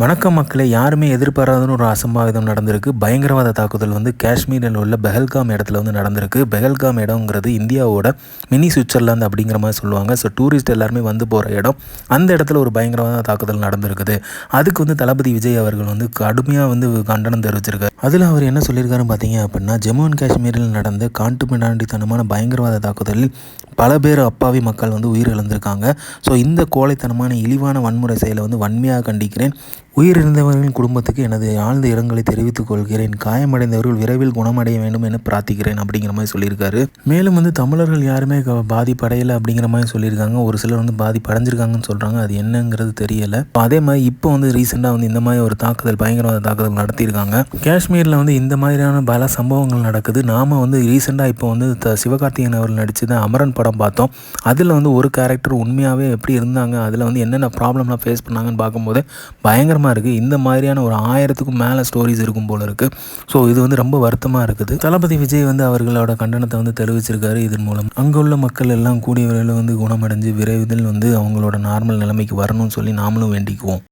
வணக்கம் மக்களை யாருமே எதிர்பாராதன்னு ஒரு அசம்பாவிதம் நடந்திருக்கு. பயங்கரவாத தாக்குதல் வந்து காஷ்மீரில் உள்ள பெஹல்காம் இடத்துல வந்து நடந்திருக்கு. பெஹல்காம் இடங்கிறது இந்தியாவோட மினி சுவிட்சர்லாந்து அப்படிங்கிற மாதிரி சொல்லுவாங்க. ஸோ டூரிஸ்ட் எல்லாருமே வந்து போகிற இடம். அந்த இடத்துல ஒரு பயங்கரவாத தாக்குதல் நடந்திருக்குது. அதுக்கு வந்து தளபதி விஜய் அவர்கள் வந்து கடுமையாக வந்து கண்டனம் தெரிவிச்சிருக்காரு. அதில் அவர் என்ன சொல்லியிருக்காரு பார்த்தீங்க அப்படின்னா ஜம்மு அண்ட் காஷ்மீரில் நடந்த காட்டுமிராண்டித்தனமான பயங்கரவாத தாக்குதலில் பல பேர் அப்பாவி மக்கள் வந்து உயிரிழந்திருக்காங்க. ஸோ இந்த கோழைத்தனமான இழிவான வன்முறை செயலை வந்து வன்மையாக கண்டிக்கிறேன். உயிரிழந்தவர்களின் குடும்பத்துக்கு எனது ஆழ்ந்த இரங்கலை தெரிவித்துக் கொள்கிறேன். காயமடைந்தவர்கள் விரைவில் குணமடைய வேண்டும் என பிரார்த்திக்கிறேன் அப்படிங்கிற மாதிரி சொல்லியிருக்காரு. மேலும் வந்து தமிழர்கள் யாருமே பாதிப்படையலை அப்படிங்கிற மாதிரி சொல்லியிருக்காங்க. ஒரு சிலர் வந்து பாதிப்படைஞ்சிருக்காங்கன்னு சொல்கிறாங்க அது என்னங்கிறது தெரியலை. அதே மாதிரி இப்போ வந்து ரீசெண்டாக வந்து இந்த மாதிரி ஒரு தாக்குதல் பயங்கரவாத தாக்குதல் நடத்தியிருக்காங்க. காஷ்மீரில் வந்து இந்த மாதிரியான பல சம்பவங்கள் நடக்குது. நாம் வந்து ரீசெண்டாக இப்போ வந்து த சிவகார்த்திகேயன் அவர்கள் நடித்தது அமரன் படம் பார்த்தோம். அதில் வந்து ஒரு கேரக்டர் உண்மையாகவே எப்படி இருந்தாங்க அதில் வந்து என்னென்ன ப்ராப்ளம்லாம் ஃபேஸ் பண்ணாங்கன்னு பார்க்கும்போது பயங்கரமாக இருக்குது இந்த மாதிரியான ஒரு ஆயிரத்துக்கும் மேலே ஸ்டோரிஸ் இருக்கும் போல இருக்குது ஸோ இது வந்து ரொம்ப வருத்தமாக இருக்குது. தளபதி விஜய் வந்து அவர்களோட கண்டனத்தை வந்து தெரிவிச்சிருக்காரு. இதன் மூலம் அங்கே உள்ள மக்கள் எல்லாம் கூடிய விரைவில் வந்து குணமடைஞ்சு விரைவில் வந்து அவங்களோட நார்மல் நிலைமைக்கு வரணும்னு சொல்லி நாமளும் வேண்டிக்குவோம்.